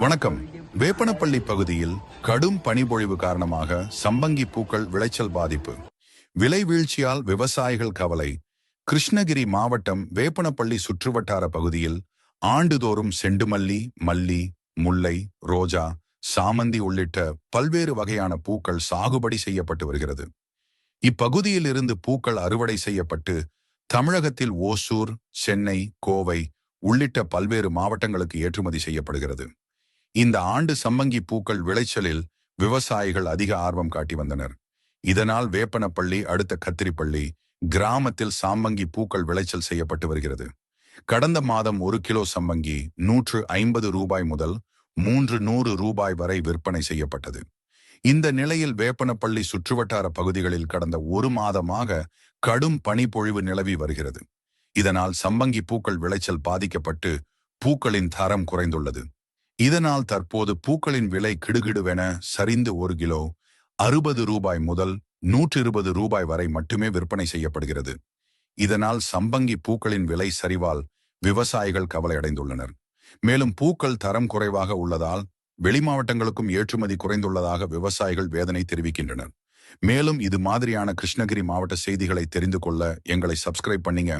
வணக்கம். வேப்பனப்பள்ளி பகுதியில் கடும் பனிபொழிவு காரணமாக சம்பங்கி பூக்கள் விளைச்சல் பாதிப்பு. விலை வீழ்ச்சியால் விவசாயிகள் கவலை. கிருஷ்ணகிரி மாவட்டம் வேப்பனப்பள்ளி சுற்றுவட்டார பகுதியில் ஆண்டுதோறும் செண்டுமல்லி மல்லி முல்லை ரோஜா சாமந்தி உள்ளிட்ட பல்வேறு வகையான பூக்கள் சாகுபடி செய்யப்பட்டு வருகிறது. இப்பகுதியில் இருந்து பூக்கள் அறுவடை செய்யப்பட்டு தமிழகத்தில் ஓசூர் சென்னை கோவை உள்ளிட்ட பல்வேறு மாவட்டங்களுக்கு ஏற்றுமதி செய்யப்படுகிறது. இந்த ஆண்டு சம்மங்கி பூக்கள் விளைச்சலில் விவசாயிகள் அதிக ஆர்வம் காட்டி வந்தனர். இதனால் வேப்பனப்பள்ளி அடுத்த கத்திரிப்பள்ளி கிராமத்தில் சாம்பங்கி பூக்கள் விளைச்சல் செய்யப்பட்டு வருகிறது. கடந்த மாதம் ஒரு கிலோ சம்பங்கி நூற்று ஐம்பது ரூபாய் முதல் மூன்று நூறு ரூபாய் வரை விற்பனை செய்யப்பட்டது. இந்த நிலையில் வேப்பனப்பள்ளி சுற்றுவட்டார பகுதிகளில் கடந்த ஒரு மாதமாக கடும் பனிப்பொழிவு நிலவி வருகிறது. இதனால் சம்பங்கி பூக்கள் விளைச்சல் பாதிக்கப்பட்டு பூக்களின் தரம் குறைந்துள்ளது. இதனால் தற்போது பூக்களின் விலை கிடுகிடுவென சரிந்து ஒரு கிலோ அறுபது ரூபாய் முதல் நூற்று இருபது ரூபாய் வரை மட்டுமே விற்பனை செய்யப்படுகிறது. இதனால் சம்பங்கி பூக்களின் விலை சரிவால் விவசாயிகள் கவலையடைந்துள்ளனர். மேலும் பூக்கள் தரம் குறைவாக உள்ளதால் வெளி மாவட்டங்களுக்கும் ஏற்றுமதி குறைந்துள்ளதாக விவசாயிகள் வேதனை தெரிவிக்கின்றனர். மேலும் இது மாதிரியான கிருஷ்ணகிரி மாவட்ட செய்திகளை தெரிந்து கொள்ள எங்களை சப்ஸ்கிரைப் பண்ணீங்க.